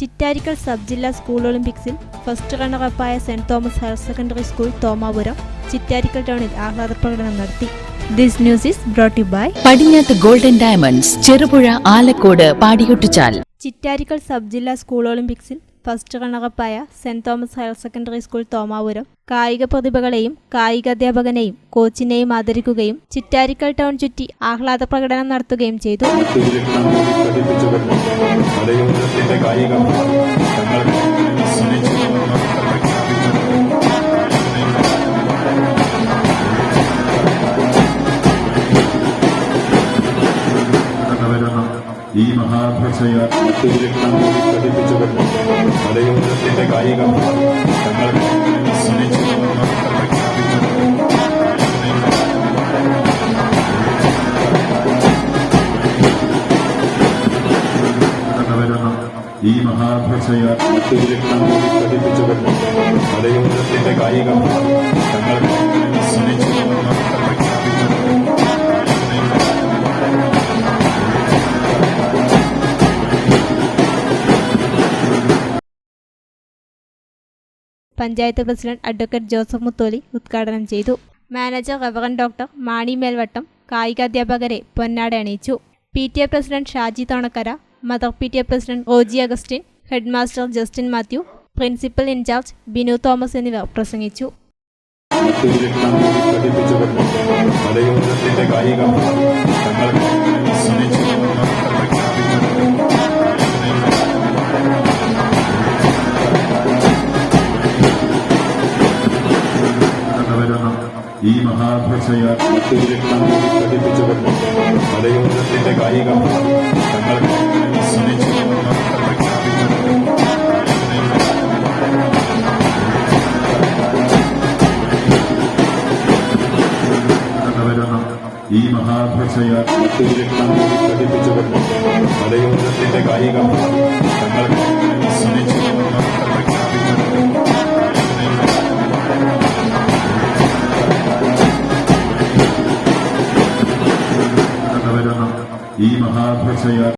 Chittarikkal sub ജില്ലാ school ഒളിമ്പിക്സിൽ first റണ്ണറപ്പായ saint Thomas higher secondary school Thomapuram Chittarikkal ടൗണിൽ ആഹ്ലാദ പ്രകടനം നടത്തി. This news is brought by Padinjath golden diamonds Cherupuzha Alakode Padiyottuchal. Chittarikkal sub ജില്ലാ school ഒളിമ്പിക്സിൽ first റണ്ണറപ്പായ saint Thomas higher secondary school Thomapuram കായിക പ്രതിഭകളെയും കായിക അധ്യാപകനെയും കോച്ചിനെയും ആദരിക്കുകയും ചിറ്റാരിക്കൽ ടൗൺ ചുറ്റി ആഹ്ലാദ പ്രകടനം നടത്തുകയും ചെയ്തു. സുരക്ഷണം പഠിപ്പിച്ചുകൊണ്ട് മലയോരത്തിന്റെ കായിക തങ്ങൾക്ക് സുനിശ്ചിതമെന്ന് പ്രഖ്യാപിച്ചുകൊണ്ട് ഈ മഹാഭക്ഷയ സുരക്ഷണം പഠിപ്പിച്ചുകൊണ്ട് മലയോരത്തിന്റെ കായിക തങ്ങൾക്ക് ഈ മഹാഭക്ഷയ പഠിപ്പിച്ചുകൊണ്ട് മലയോരത്തിന്റെ കായിക panchayat president advocate Joseph Mutholi ഉദ്ഘാടനം ചെയ്തു. Manager reverend doctor Mani Melvattam കായികാധ്യാപകരെ പൊന്നാട അണിയിച്ചു. P T A president Shaji Thonakkara mother P T A president Roji Augustine headmaster Justin Mathew principal incharge Binu Thomas എന്നിവർ പ്രസംഗിച്ചു. ഈ മഹാഭക്ഷയ കായിക ഈ മഹാഭക്ഷയ സുരക്ഷണം പഠിപ്പിച്ചുകൊണ്ട് മലയോരത്തിന്റെ കായിക തങ്ങൾക്ക് സുനിശ്ചിതമെന്ന് പ്രഖ്യാപിച്ചുകൊണ്ട് കടന്നുവരുന്ന ഈ മഹാഭക്ഷയ